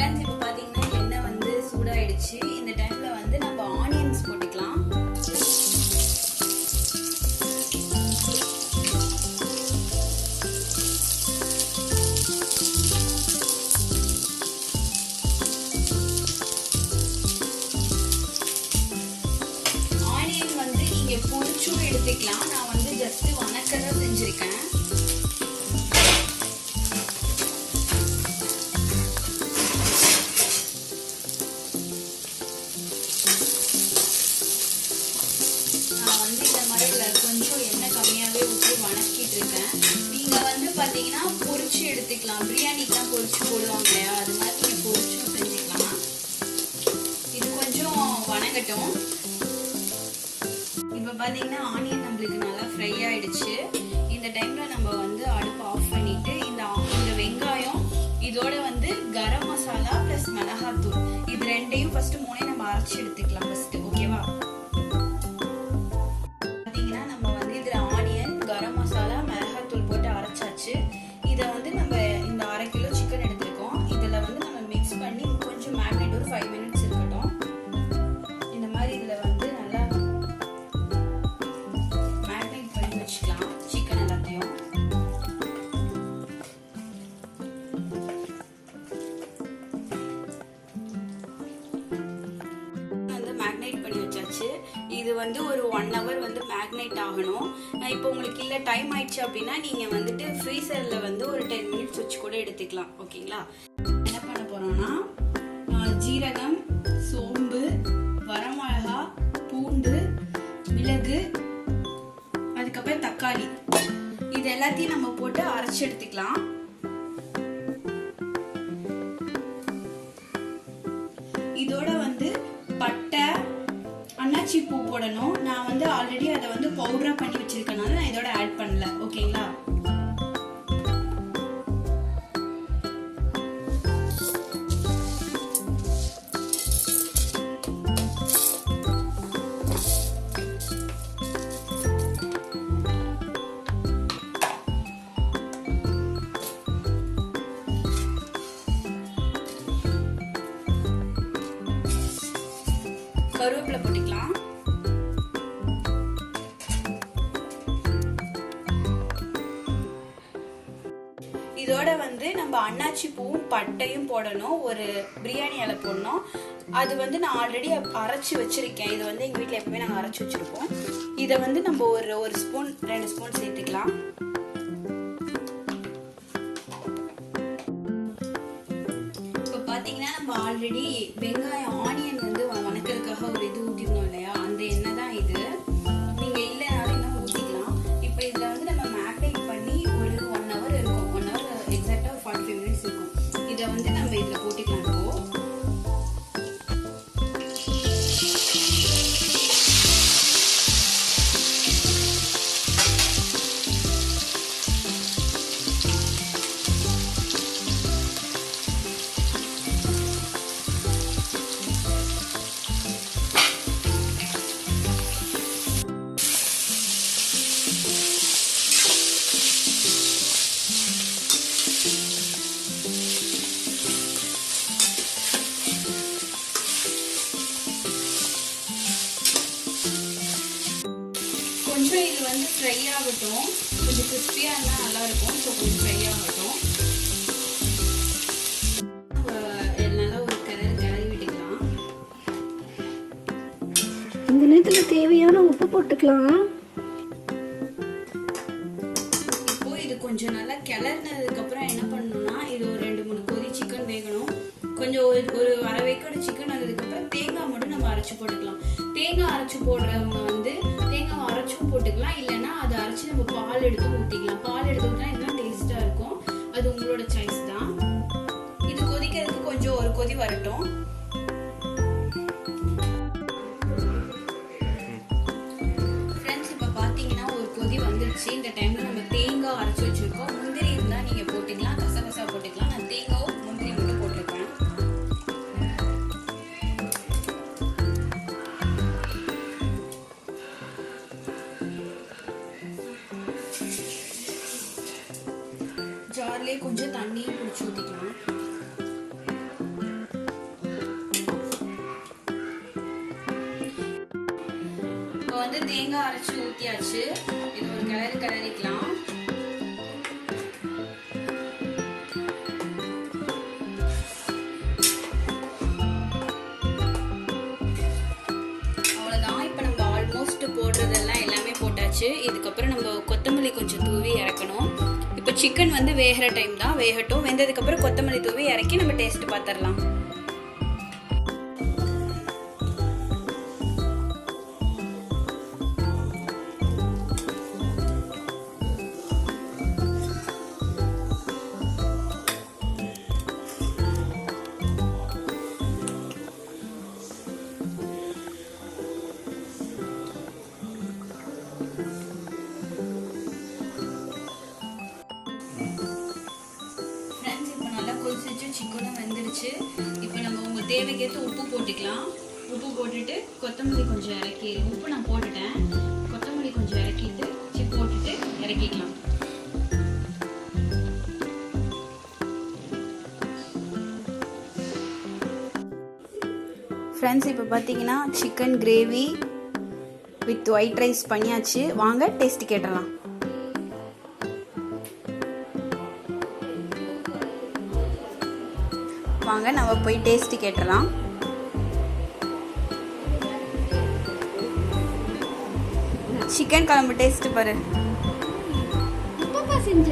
Friends இப்போ பார்த்தீங்கன்னா எண்ணெய் வந்து சூடாயிடுச்சு. இந்த டைமில் வந்து நம்ம ஆனியன்ஸ் போட்டுக்கலாம். ஆனியன் வந்து நீங்கள் பொறிச்சும் எடுத்துக்கலாம். நான் வந்து ஜஸ்ட்டு வணக்கதான் செஞ்சுருக்கேன். எடுத்துக்கலாம். பிரியாணிக்கெலாம் பொரிச்சு போடுவாங்க இல்லையா? அது மாதிரி பொரிச்சும் செஞ்சுக்கலாம். இது கொஞ்சம் வணங்கட்டும். இப்போ பார்த்தீங்கன்னா ஆனியன் நம்மளுக்கு நல்லா ஃப்ரை ஆயிடுச்சு. வச்சுக்கலாம் சிக்கன் எல்லாத்தையும் வந்து மேக்னேட் பண்ணி வச்சாச்சு. இது வந்து ஒரு ஒன் ஹவர் வந்து மேக்னேட் ஆகணும். இப்போ உங்களுக்கு இல்லை டைம் ஆயிடுச்சு அப்படின்னா நீங்கள் வந்துட்டு ஃப்ரீசரில் வந்து ஒரு டென் மினிட்ஸ் வச்சு கூட எடுத்துக்கலாம். ஓகேங்களா என்ன பண்ண போகிறோம்னா தக்காளி இது எல்லாத்தையும் நம்ம போட்டு அரைச்சு எடுத்துக்கலாம். இதோட வந்து பட்டை அன்னாச்சி பூ போடணும். நான் வந்து ஆல்ரெடி அதை வந்து பவுடரா பண்ணி வச்சிருக்கனால நான் இதோட ஆட் பண்ணல. ஓகேங்களா கருவேப்பிலை போட்டுக்கலாம். இதோட வந்து நம்ம அன்னாச்சி பூவும் பட்டையும் போடணும். ஒரு பிரியாணி இலை போடணும். அது வந்து நான் ஆல்ரெடி அரைச்சி வச்சிருக்கேன். இது வந்து எங்கள் வீட்டில் எப்பவுமே நாங்கள் அரைச்சி வச்சிருப்போம். இதை வந்து நம்ம ஒரு ஒரு ஸ்பூன் ரெண்டு ஸ்பூன் சேர்த்துக்கலாம். இப்போ பார்த்தீங்கன்னா நம்ம ஆல்ரெடி வெங்காயம் ஆனியன் வந்து 이后우리도느 낌? வந்து ஃப்ரை ஆகட்டும். கொஞ்சம் கிறிஸ்பியாக இருந்தால் நல்லா இருக்கும் ஸோ கொஞ்சம் ஃப்ரை ஆகட்டும். நல்லா ஒரு கிளறி கிளறி விட்டுக்கலாம். இந்த நேரத்தில் தேவையான உப்பு போட்டுக்கலாம். இப்போ இது கொஞ்சம் நல்லா கிளறினதுக்கு அப்புறம் என்ன பண்ணணும்னா இது ஒரு ரெண்டு மூணு கொதி சிக்கன் வேகணும். கொஞ்சம் ஒரு ஒரு அரை வேக்கோட சிக்கன் வந்ததுக்கு அப்புறம் தேங்காய் மட்டும் நம்ம அரைச்சு போட்டுக்கலாம். தேங்காய் அரைச்சு போடுறவங்க வந்து அரைச்சும் போட்டுக்கலாம். இல்லைன்னா அதை அரைச்சி நம்ம பால் எடுத்து ஊற்றிக்கலாம் பால் எடுத்து ஊற்றினா இன்னும் டேஸ்ட்டாக இருக்கும். அது உங்களோட சாய்ஸ் தான். இது கொதிக்கிறதுக்கு கொஞ்சம் ஒரு கொதி வரட்டும். ஃப்ரெண்ட்ஸ் இப்போ பார்த்தீங்கன்னா ஒரு கொதி வந்துருச்சு. இந்த டைமில் நம்ம ஜார்லேயே கொஞ்சம் தண்ணியும் பிடிச்சி ஊற்றிக்கலாம் இப்போ வந்து தேங்காய் அரைச்சு ஊத்தியாச்சு. இது ஒரு கிளறு கிளறிக்கலாம். போட்டதெல்லாம் இப்போ நம்ம ஆல்மோஸ்ட் போடுறதெல்லாம் இதுக்கப்புறம் நம்ம கொத்தமல்லி கொஞ்சம் தூவி இறக்கணும். சிக்கன் வந்து வேகிற டைம் தான் வேகட்டும். வெந்ததுக்கப்புறம் கொத்தமல்லி தூவி இறக்கி நம்ம டேஸ்ட் பார்த்துடலாம். தேவைக்கேற்று உப்பு போட்டுக்கலாம். உப்பு போட்டுட்டு கொத்தமல்லி கொஞ்சம் இறக்கி உப்பு நான் போட்டுட்டேன். கொத்தமல்லி கொஞ்சம் இறக்கிட்டு சி போட்டுட்டு இறக்கிக்கலாம். ஃப்ரெண்ட்ஸ் இப்போ பார்த்தீங்கன்னா chicken gravy with white rice பண்ணியாச்சு. வாங்க டேஸ்ட் கேட்டலாம். வாங்க நம்ம போய் டேஸ்ட் கேட்டுடலாம் சிக்கன் குழம்பு டேஸ்ட் பாரு. செஞ்ச?